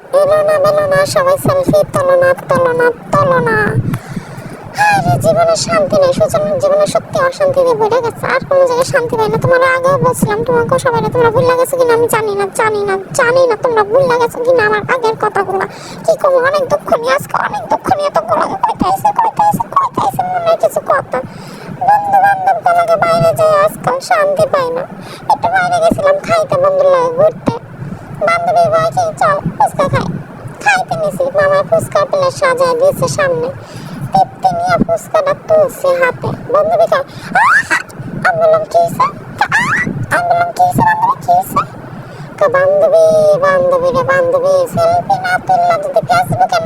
এলো না, বেলো না, সবাই সেলফি তোলো না তোলো না তোলো না। আরে, জীবনে শান্তি নেই সুজনের জীবনে সত্যি অশান্তি দিয়ে বেড়ে গেছে? আর কোনো জায়গায় শান্তি পাই না। তোমার আগেও বলছিলাম তোমাকে সবাই তোমরা ভুল গেছো কিনা? আমি জানি না জানি না জানি না, তোমরা ভুল গেছো কিনা আমার আগের কথাগুলো। কি করব? অনেক দুঃখ নিয়ে আজকে অনেক দুঃখ নিয়ে তো গুলো কইতে আইসে কইতে আইসে কইতে আইসে মনে কিছু কথা। বন্ধু বান্ধব গুলোকে বাইরে যাই আজকাল শান্তি পাই না। একটু বাইরে গেছিলাম, খাইতে বন্ধুর লাগে, ঘুরতে। বান্ধবী বলছে চল। ফুচকা খাই খাইতে নিছি মামা ফুচকা প্লেট সাজায় দিয়েছে সামনে। পেপতে নিয়ে ফুচকাটা তুলছে হাতে। বান্ধবী খায় আমি বললাম কি হয়েছে? আমি বললাম কি হয়েছে বান্ধবী কি হয়েছে? তো বান্ধবী বান্ধবী রে বান্ধবী সেলফি না তুললা যদি ফেসবুকে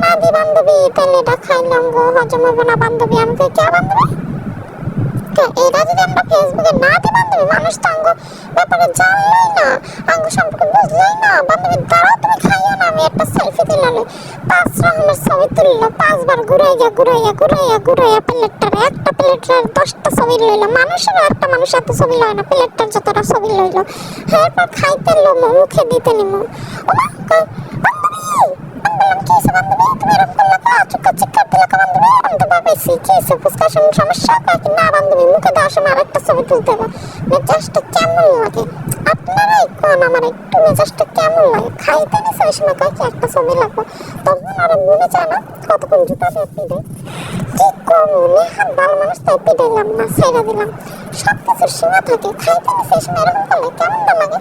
না মানুষ তো আঙ্গ ব্যাপারে জানলাই না, আঙ্গ সম্পর্কে বুঝলাই না। বান্ধবী, দাঁড়াও, তুমি খাইও আমি একটা সেলফি দিলাম পাঁচ রকমের ছবি তুললো, পাঁচবার ঘুরাইয়া ঘুরাইয়া ঘুরাইয়া ঘুরাইয়া প্লেটটার একটা প্লেটের দশটা ছবি লইলো, মানুষের একটা মানুষ এত ছবি লয় না, প্লেটটার যতটা ছবি লইলো। এরপর খাইতে লোমো, মুখে দিতে নিমো। ও বান্ধবী আমি বললাম কি হয়েছে বান্ধবী তুমি এরকম করলে কা চুক্কা চিক্কা দিলে কা বান্ধবী আমি তো ভাবেছি কি হয়েছে ফুচকার সঙ্গে সমস্যা কয় কি না বান্ধবী মুখে দেওয়ার সময় আরেকটা ছবি তুলতে হবে মেজাজটা কেমন লাগে আপনারাই কোন আমার একটু মেজাজটা কেমন লাগে খাইতে নিছে ওই সময় কয় কি একটা ছবি লাগবে তখন আর মনে চায় না কতক্ষণ জুতা দিয়ে পিড়ে কি কম নেহাত ভালো মানুষ তাই পিড়াইলাম না ছেড়ে দিলাম সব কিছুর সীমা থাকে খাইতে নিছে এই সময় এরকম করলে কেমনটা লাগে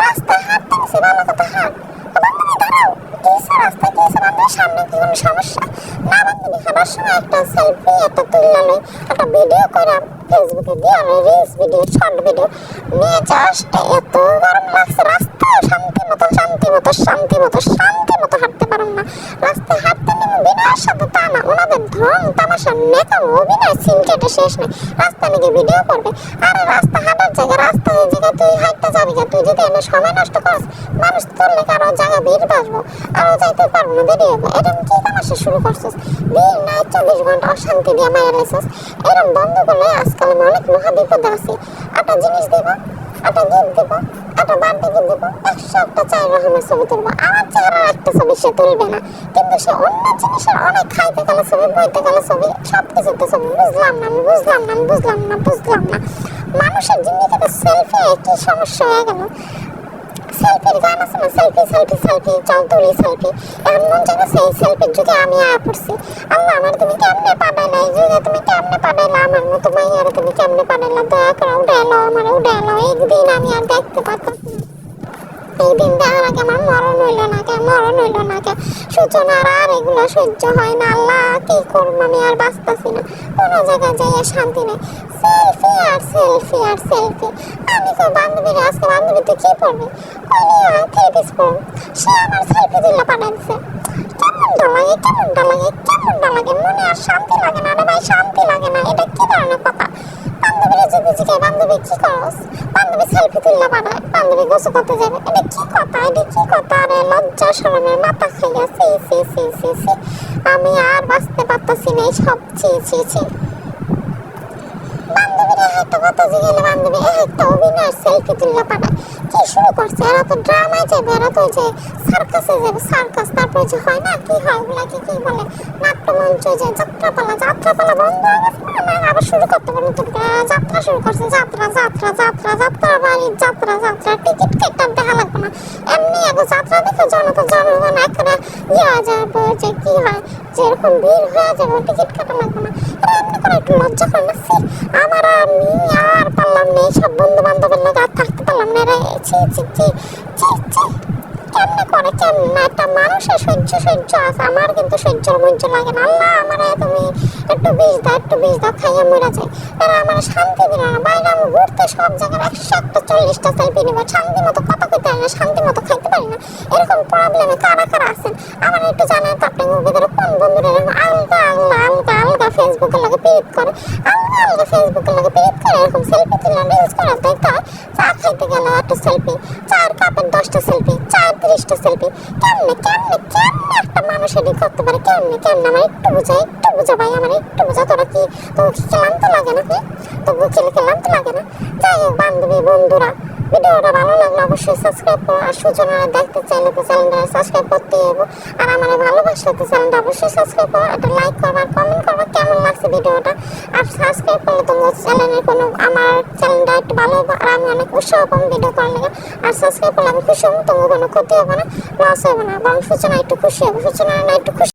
রাস্তায় হাঁটতে গেছে ভালো কথা হাঁট বান্ধবী দাঁড়াও গেছে রাস্তায় গেছে বান্ধবী সামনে কি কোনো সমস্যা? না বান্ধবী সময় একটা সেলফি একটা তুললাম একটা ভিডিও করে ফেসবুকে দিয়ে আমি রিলস ভিডিও শর্ট ভিডিও নিয়ে জাস্ট এত গরম লাগছে, রাস্তায় মতো, শান্তি মতো শান্তি মতো শান্তি মতো হাঁটতে পারুম না। রাস্তায় হাঁটতে নেমে বিনয়ের সাথে তা ওনাদের ধরন তামাশা, নেতা, অভিনয় শেষ নেই। রাস্তা নাকি ভিডিও করবে। রাস্তা হাঁটার জায়গা রাস্তা এই জায়গায় তুই হাঁটতে যাবি না তুই যদি এনে সময় নষ্ট করিস, মানুষ তোর লেগে জায়গা ভিড় বাসবো আরও যাইতে পারব না, দেরি হবে এরকম কি তামাশা শুরু করছিস? দিন নাই চব্বিশ ঘণ্টা অশান্তি দিয়ে মায়ের রেছিস এরকম বন্ধ করলে আজকাল অনেক মহা বিপদে আছি। একটা জিনিস দেবো একটা গিফট দেবো একটা বার্থডে গিফট দেবো, একশো একটা চার রকমের ছবি তুলবো। আমার চেহারার একটা ছবি সে তুলবে না, কিন্তু সে অন্য জিনিসের অনেক খাইতে গেলে ছবি, বইতে গেলে ছবি সব কিছুতে ছবি। বুঝলাম না বুঝলাম না বুঝলাম না বুঝলাম না। মানুষের জিন্দগিতে সেলফি কি সমস্যা হয়ে গেল? সেলফির গান আছে না? সেলফি সেলফি সেলফি চল তুলি সেলফি এখন মন চাইছে এই সেলফির যুগে আমি আয়া পড়ছি। আল্লাহ, আমার তুমি কেমনে পাঠাইলা এই যুগে তুমি কেমনে পাঠাইলা আমার মতো মাইয়ারে তুমি কেমনে পাঠাইলা দয়া করে উঠে এলো আমার উঠে এলো একদিন আমি আর দেখতে পারতাম এই দিন দেখার আগে আমার হইল না কে মরণ হইল না কে সূচনার আর এগুলো সহ্য হয় না, আল্লাহ, কি করব আমি আর বাঁচতেছি না। কোনো জায়গায় যাইয়া শান্তি নেই। সেলফি আর সেলফি আর সেলফি। আমি তো বান্ধবীর আজকে বান্ধবী তুই কি পড়বি কইলে থেরাপিস পড়ব সে আমার সেলফি দিলে পাঠাইছে। কেমনটা লাগে লাগে লাগে? মনে আর শান্তি লাগে না ভাই, শান্তি লাগে না। এটা কি ধরনের কথা? বান্ধবীরা যদি জিজ্ঞাসা বান্ধবী, কি করস? বান্ধবী সেলফি তুললে পাঠায়। বান্ধবী গোসল করতে যাবে। এটা কি কথা? এটা কি কথা? রে লজ্জা শরমের মাথা খাইয়া সি সি সি সি সি। আমি আর বাঁচতে পারতাছি না সব। ছি ছি ছি। একটা কথা জিগেলে বান্ধবী। একটা অভিনয় সেলফি তুললে করছে? এরা তো তো যে সার্কাসে হয় না, কি হয়? ওগুলা কি বলে? নাট্যমঞ্চ যে যাত্রাপালা যাত্রাপালা বন্ধ হয়ে গেছে। আবার শুরু করতে পারে নতুন যাত্রা শুরু করছে। যাত্রা যাত্রা যাত্রা যাত্রা, বাড়ির যাত্রা যাত্রা। টিকিট কেটে দেখা লাগবে না। এমনি আগে যাত্রা দেখে জনতা জনগণ একেবারে ইয়ে যাবে, যে কি হয়, যেরকম ভিড় হয়ে যাবে, টিকিট কাটা লাগবে না। এমনি করে একটু লজ্জা করে না আমার আমি আর পারলাম না এইসব বন্ধু বান্ধবের লোক আর থাকতে পারলাম না। রে ছি ছি ছি একটা মানুষের সহ্য সহ্য আছে, আমার কিন্তু সহ্যর মহ্য লাগে না। আল্লাহ আমার তুমি একটু বিষ দাও, একটু বিষ দাও, খাইয়া মরে যায় এরা আমার শান্তি দিল না, বাইরে আমি ঘুরতে সব জায়গায় একশো একটা চল্লিশটা সেলফি নেব, শান্তি মতো কথা কইতে পারি না, শান্তি মতো খাইতে পারি না। এরকম প্রবলেমে কারা কারা আছেন? আমার একটু জানেন তো আপনি ভিতরে কোন বন্ধুরা এরকম আলগা আলগা আলগা আলগা ফেসবুকের লাগে পিরিত করে? আলগা আলগা ফেসবুকের লাগে পিরিত করে এরকম সেলফি তুলে রিলস করে হয় চা খাইতে গেলে একটা সেলফি চার কাপের দশটা সেলফি তিরিশটা সেলফি কেমনে কেমনে কেমনে? এটি করতে পারে? কেমনে কেমনে? আমার একটু বোঝা একটু বোঝা ভাই, আমার একটু বোঝা। তোরা কি, তোকে কি ক্লান্ত লাগে না কি তোকে খেলে ক্লান্ত লাগে না? যাই হোক, বান্ধবী, বন্ধুরা, ভিডিওটা ভালো লাগলে অবশ্যই সাবস্ক্রাইব করো। আর সূচনারা দেখতে চাইলে তো চ্যানেলটা সাবস্ক্রাইব করতে হবে আর আমার ভালোবাসলে তো চ্যানেলটা অবশ্যই সাবস্ক্রাইব করো। একটা লাইক করো আর কমেন্ট করো কেমন লাগছে ভিডিওটা। আর সাবস্ক্রাইব করলে তোমার চ্যানেলের কোনো, আমার চ্যানেলটা একটু ভালো হবে আর আমি অনেক উৎসাহ পাবো ভিডিও করার লেগে। আর সাবস্ক্রাইব করলে আমি খুশি হব, তোমার কোনো ক্ষতি হবে না লস হবে না। বরং সূচনা একটু খুশি হবে সূচনা একটু খুশি